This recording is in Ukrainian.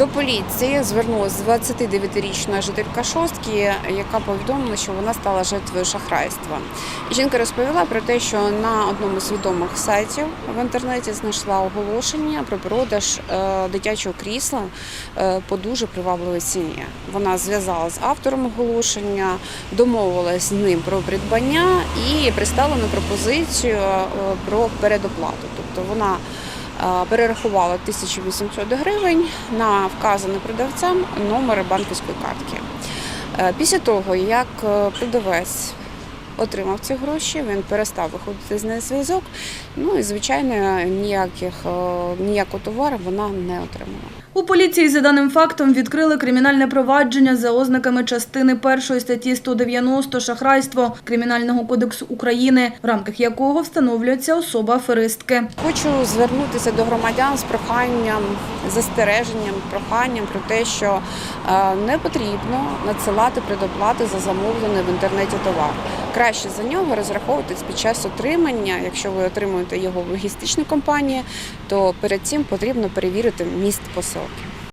До поліції звернулася 29-річна жителька шостки, яка повідомила, що вона стала жертвою шахрайства. Жінка розповіла про те, що на одному з відомих сайтів в інтернеті знайшла оголошення про продаж е, дитячого крісла е, по дуже привабливій ціні. Вона зв'язала з автором оголошення, домовилась з ним про придбання і пристала на пропозицію е, про передоплату. Тобто вона перерахувала 1800 гривень на вказаний продавцем номер банківської картки. Е, Після того, як е, продавець отримав ці гроші, він перестав виходити з неї зв'язок. Ну і звичайно, ніяких е, ніякого товару вона не отримала. У поліції за даним фактом відкрили кримінальне провадження за ознаками частини першої статті 190 шахрайство Кримінального кодексу України, в рамках якого встановлюється особа аферистки. Хочу звернутися до громадян з проханням, застереженням, проханням про те, що е, не потрібно надсилати предоплати за замовлений в інтернеті товар. Краще за нього розраховуватись під час отримання. Якщо ви отримуєте його в логістичній компанії, то перед цим потрібно перевірити міст talk.